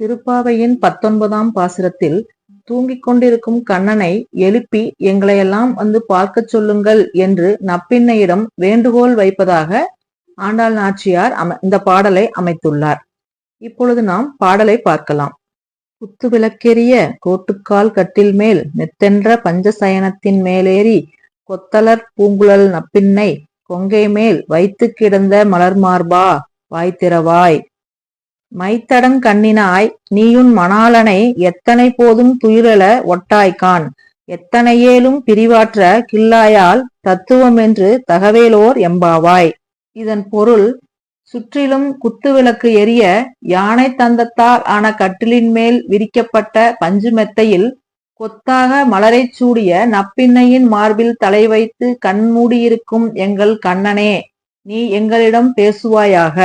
திருப்பாவையின் பத்தொன்பதாம் பாசுரத்தில் தூங்கிக் கொண்டிருக்கும் கண்ணனை எழுப்பி எங்களையெல்லாம் வந்து பார்க்கச் சொல்லுங்கள் என்று நப்பின்னையிடம் வேண்டுகோள் வைப்பதாக ஆண்டாள் நாச்சியார் அம இந்த பாடலை அமைத்துள்ளார். இப்பொழுது நாம் பாடலை பார்க்கலாம். குத்து விளக்கெரிய கோட்டுக்கால் கட்டில் மேல் நெத்தென்ற பஞ்சசயனத்தின் மேலேறி கொத்தலர் பூங்குழல் நப்பின்னை கொங்கை மேல் வைத்து கிடந்த மலர்மார்பா வாய்த்திரவாய் மைத்தடங் கண்ணினாய் நீயுன் மணாளனை எத்தனை போதும் துயிலெழ ஒட்டாய்க்கான் எத்தனையேலும் பிரிவாற்ற கில்லாயால் தத்துவமென்று தகவேலோர் எம்பாவாய். இதன் பொருள் சுற்றிலும் குத்துவிளக்கு எரிய யானை தந்தத்தால் ஆன கட்டிலின் மேல் விரிக்கப்பட்ட பஞ்சு மெத்தையில் கொத்தாக மலரைச் சூடிய நப்பின்னையின் மார்பில் தலை வைத்து கண்மூடியிருக்கும் எங்கள் கண்ணனே நீ எங்களிடம் பேசுவாயாக.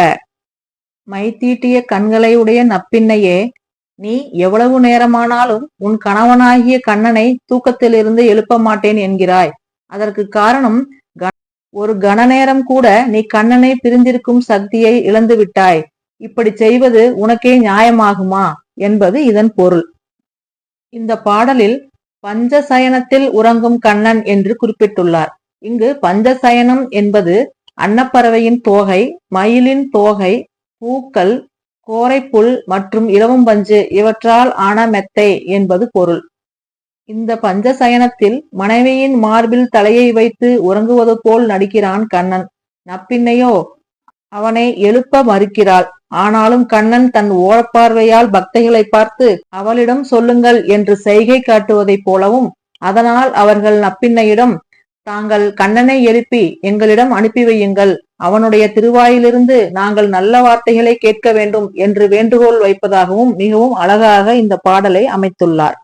மைத்தீட்டிய கண்களையுடைய நப்பின்னையே நீ எவ்வளவு நேரமானாலும் உன் கணவனாகிய கண்ணனை தூக்கத்திலிருந்து எழுப்ப மாட்டேன் என்கிறாய். அதற்கு காரணம் க- ஒரு கண நேரம் கூட நீ கண்ணனை பிரிந்திருக்கும் சக்தியை இழந்து விட்டாய். இப்படி செய்வது உனக்கே நியாயமாகுமா? என்பது இதன் பொருள். இந்த பாடலில் பஞ்சசயனத்தில் உறங்கும் கண்ணன் என்று குறிப்பிட்டுள்ளார். இங்கு பஞ்சசயனம் என்பது அன்னப்பறவையின் தோகை மயிலின் தோகை பூக்கள் கோரைப்புல் மற்றும் இலவம் பஞ்சு இவற்றால் ஆன மெத்தை என்பது பொருள். இந்த பஞ்சசயனத்தில் மனைவியின் மார்பில் தலையை வைத்து உறங்குவது போல் நடிக்கிறான் கண்ணன். நப்பின்னையோ அவனை எழுப்ப மறுக்கிறாள். ஆனாலும் கண்ணன் தன் ஓழப்பார்வையால் பக்தைகளை பார்த்து அவளிடம் சொல்லுங்கள் என்று செய்கை காட்டுவதைப் போலவும் அதனால் அவர்கள் நப்பின்னையிடம் தாங்கள் கண்ணனை எழுப்பி எங்களிடம் அனுப்பி வையுங்கள். அவனுடைய திருவாயிலிருந்து நாங்கள் நல்ல வார்த்தைகளை கேட்க வேண்டும் என்று வேண்டுகோள் வைப்பதாகவும் மிகவும் அழகாக இந்த பாடலை அமைத்துள்ளார்.